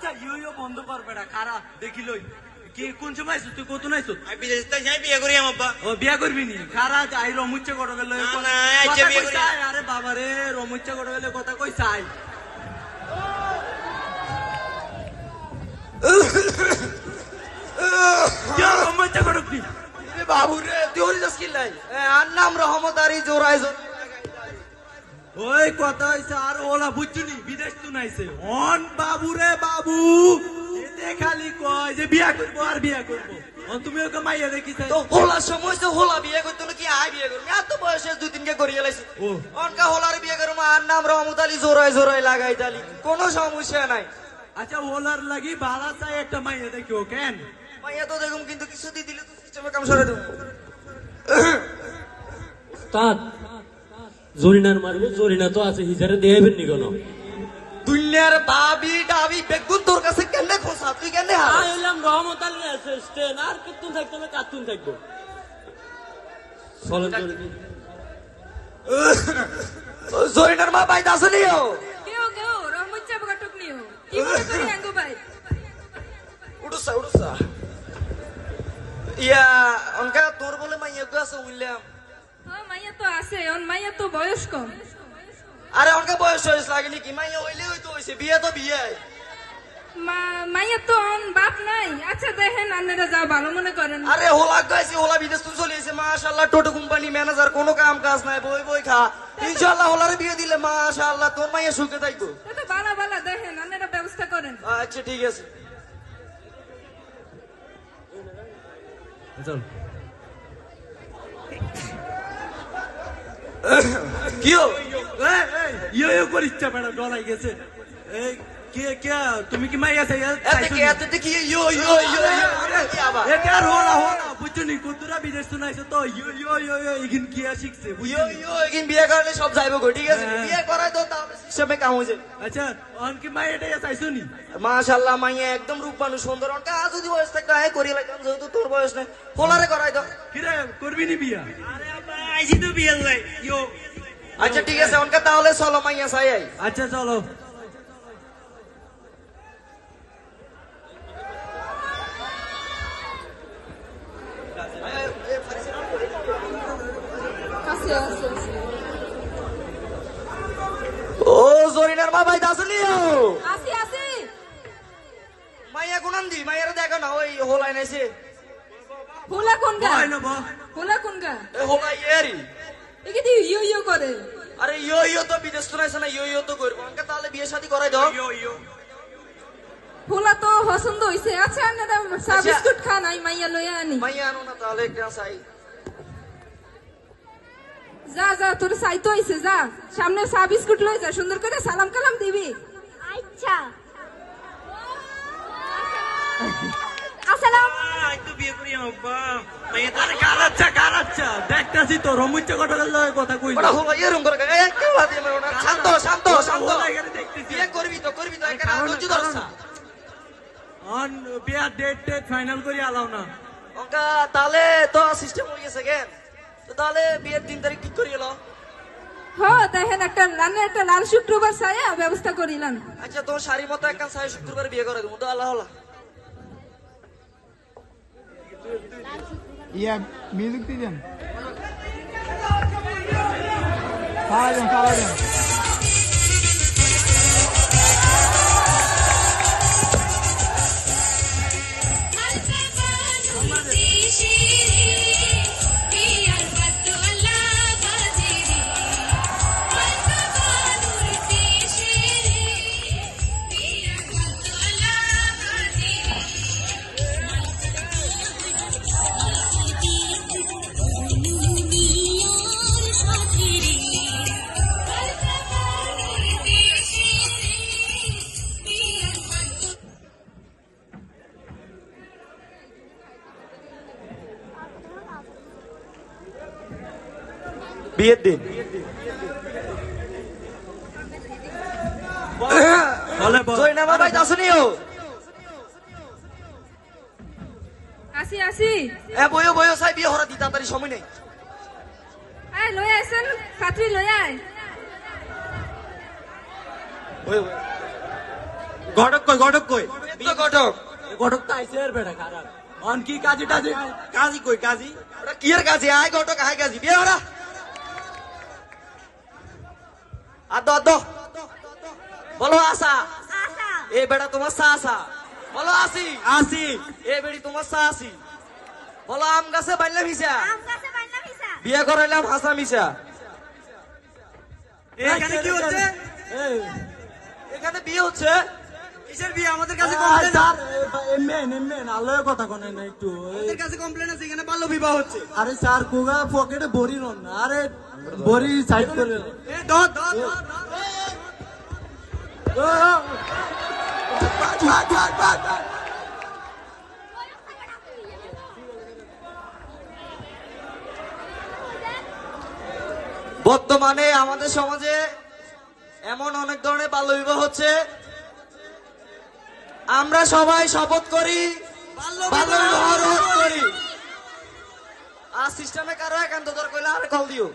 আচ্ছা ইয়ো বন্ধ কর বেটা খারা দেখি লই। কে কোন সময় আইছো? তুই কত নাইছো আমি বিদেশ তাই যাই বিয়ে করি ও বিয়া করবি নি? খারা আই গেল না, না, বিয়া করি। আরে বাবা রে গেলে কথা কই চাই। বাবু রে তুই হরি যাস কিল্লাই আর নাম রহমত আরি জোরাই জোর ওই কথা হইছে আর ওলা বুঝছুনি বিদেশ তু নাইছে। অন বাবু রে বাবু। এতে খালি কয় যে বিয়া করব আর বিয়া করব। অন তুমি ওকে মাইয়া দেখিছে তো হোলার সময় তো হোলা বিয়ে করতে হলো কি আয় বিয়ে করবি? এত বয়সে দুই দিনকে করিয়ে লাইছি। ও। অনকা হোলার বিয়ে করব আর নাম রহমত আলী জোরাই জোরাই লাগাই তালি কোনো সমস্যা নাই। আচ্ছা ওলার লাগি ভাড়া চাই একটা মাইয়া ও কেন? মাইয়া তো দেখুন কিন্তু কিছু দিয়ে দিলে তো সিস্টেমে কাম সরে দেবো। তাত জরিনার মারবো জরিনা তো আছে হিজারে দেবেন নি কোনো। দুনিয়ার বাবি ডাবি বেগুন তোর কাছে কেন খোসা? তুই কেন আইলাম রহমত আলী অ্যাসিস্ট্যান্ট আর কিতুন থাকতে হবে? কাতুন থাকব। চলেন জরিনা জরিনার মা বাইতে আসেনি ও? কেউ কেউ রহমত চাপ কাটক নিও কি করি আঙ্গু ভাই? উড়ুসা উড়ুসা। ইয়া অনকা তোর বলে মাইয়া গো আছে উইলাম মাইয়া তো আছে অন মাইয়া তো বয়স কম। আরে অনকা বয়স হয়েছ লাগেনি কি? মাইয়া হইলে হইতো হইছে বিয়ে তো বিয়ে। মা- মাইয়া তো অন বাপ নাই। আচ্ছা দেখেন আপনারা যা ভালো মনে করেন। আরে হোলা গাইছি হোলা বিদেশ তুই চলে এসে মাশাআল্লাহ টোটো কোম্পানি ম্যানেজার কোনো কাম কাজ নাই বই বই খা। ইনশাআল্লাহ হোলারে বিয়ে দিলে মাশাআল্লাহ তোর মাইয়া সুখে থাকব তো ভালো ভালো দেখেন আপনারা ব্যবস্থা করেন। আচ্ছা ঠিক আছে। চল কি এই, ইয়ো ইয়ো করিস চা বেটা ডলাই গেছে। এই কে কে তুমি কি মাইয়া চাই এতে কি এতে কি ইয়ো ইয়ো ইয়ো ইয়ো কি আবার? এটা আর হোলা হোলা বুঝছ নি? কুতুরা বিদেশ তো নাইছে তো? ইয়ো ইয়ো ইয়ো ইয়ো ইগিন কি শিখছে বুঝছ ইয়ো নি? ইয়ো এগিন বিয়ে করলে সব যাইবো গো ঠিক আছে হ্যাঁ। বিয়ে করাই তো তাহলে সিস্টেমে কাম হয়ে যাবে আচ্ছা অন কি মাইয়া এটা চাইছো নি? মাশাআল্লাহ মাইয়া একদম রূপ মানুষ সুন্দর যদি বয়স থাকতো আয় করি লাগাম যেহেতু তোর বয়স নেই। হোলারে করাই দাও কিরে করবি নি বিয়া? আরে আইছি তো বিয়ে ইয়ো। আচ্ছা ঠিক আছে অনকা তাহলে চলো মাইয়া চাই আই। আচ্ছা চলো। আছে আছে ও জরিনার মা ভাই দাসলিও আসি আসি। মাইয়া গুনান দি মাইয়ারে দেখো না ওই হোলাই নাইছে হোলা কোন গা হয় না বা। হোলা কোন গা এ হোলাই এরি একে দি ইয়ো ইয়ো করে। আরে ইয়ো ইয়ো তো বিদেশ তো না ইয়ো ইয়ো তো করব। অনকা তাহলে বিয়ে শাদী করাই দাও। ইয়ো ইয়ো। হোলা তো পছন্দ হইছে। আচ্ছা আপনারা চা আচ্ছা। বিস্কুট খান আই মাইয়া লইয়া আনি। মাইয়া আনো না তাহলে একটা চাই? যা যা তোর সাইতো হইছে যা। সামনে চা বিস্কুট লই যা সুন্দর করে সালাম কালাম দিবি। আচ্ছা। আসসালাম দেখতাছি তো রমুচ্চা কটা গেল কথা কই ওটা করে এ কেউ লাদি মেরো না শান্ত শান্ত শান্ত হোলা এখানে দেখতেছি। বিয়ে করবি তো করবি তো একটা কারণ- ধৈর্য ধরছা অন বিয়া ডেট ডেট ফাইনাল করে আলাও না। অনকা তাহলে তো সিস্টেম হয়ে গেছে কেন তো তাহলে বিয়ের দিন তারিখ ঠিক করি এলো হ দেখেন একটা একটা লাল শুক্রবার ব্যবস্থা করিলাম। আচ্ছা তোমার শাড়ি মতো একটা শুক্রবার বিয়ে করে দেবো। তো আল্লাহ আল্লাহ ইয়া মিউজিক দিবেন সারা দেন বিয়ের দিন। বলে বল। জয়নামা ভাই দাসনিও আসি আসি এ বইও বইও সাই বিয়ে হরা দি তাড়াতাড়ি সময় নেই। আয় লই আইছেন লই আয়। ঘটক কই ঘটক কই? তো ঘটক। ঘটক তো আইছে এর বেটা খারাপ। অন কি কাজী টাজি? কাজী কই কাজী? কি এর কাছে আয় ঘটক আয় কাজী। বিয়ে ওরা আর দ দ বলো আসা এ বেড়া তোমার সা আসা বলো আসি। আসি। এ বেড়ি তোমার সা আসি বলো আম গাছে বাইলাম মিশা। বিয়ে করাইলাম হাসা মিশা। এখানে কি হচ্ছে? এখানে বিয়ে হচ্ছে। কিসের বিয়ে? আমাদের কাছে কমপ্লেন স্যার, এমএন এমএন আলোয় কথা কোনে না একটু আমাদের কাছে কমপ্লেন আছে এখানে বাল্য বিবাহ হচ্ছে। আরে স্যার কুগা পকেটে বড়ি নন আরে বড়ি সাইড করে এ দ দ বর্তমানে আমাদের সমাজে এমন অনেক ধরনের বাল্য বিবাহ হচ্ছে। আমরা সবাই শপথ করি রোধ করি। আর সিস্টেমে কারও একান্ত দর কইলে আর কল দিও।